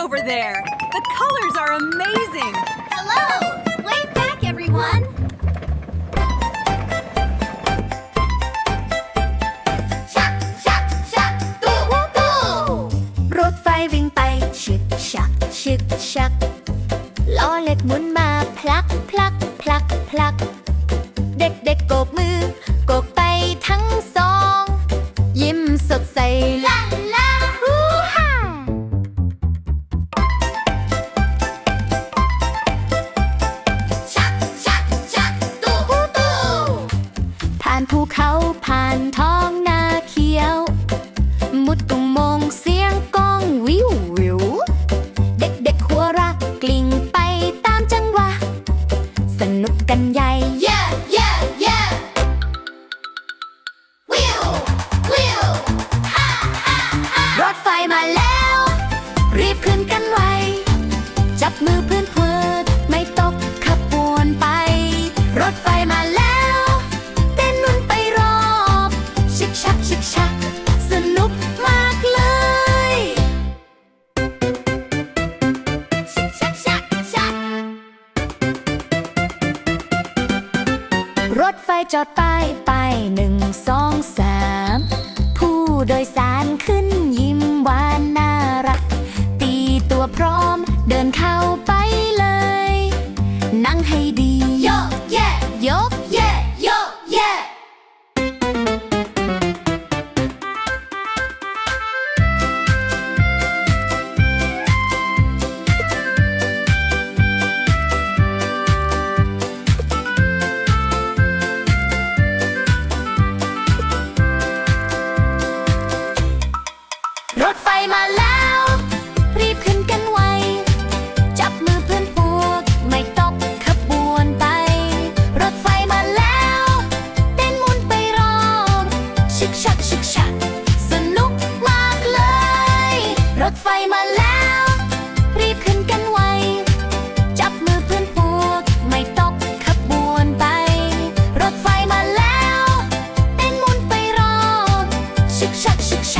over there. The colors are amazing. Hello! Wave back, everyone! Chuck, chuck, chuck, doo doo! รถไฟวิ่งไปชึกชักชึกชักล้อเหล็กหมุนมาพลักพลักพลักพลัก เด็กๆโกบมือโก เขาผ่านท้องนาเขียว มุดตุงมงเสียงก้องวิววิว เด็กๆหัวเรักกลิ่งไปตามจังหวะ สนุกกันใหญ่ Yeah yeah yeah วิววิวรถไฟมาแล้ว รีบขึ้นกันไวจับมือเพื่อนเพื่อน ถไฟจอดป้ายไปหนึ่งสองสามผู้โดยสารขึ้นยิ้มหวานน่ารัก ตีตัวพร้อมเดินเข้าไปเลย นั่งให้ดี ถไฟมาแล้ว รีบขึ้นกันไว จับมือเพื่อนปวก ไม่ตกขบวนไป รถไฟมาแล้ว เต้นมุนไปรอบชึกชักชัก สนุกมากเลย รถไฟมาแล้ว รีบขึ้นกันไว จับมือเพื่อนปวก ไม่ตกขบวนไป รถไฟมาแล้ว เต้นมุนไปรอบชึกชักชัก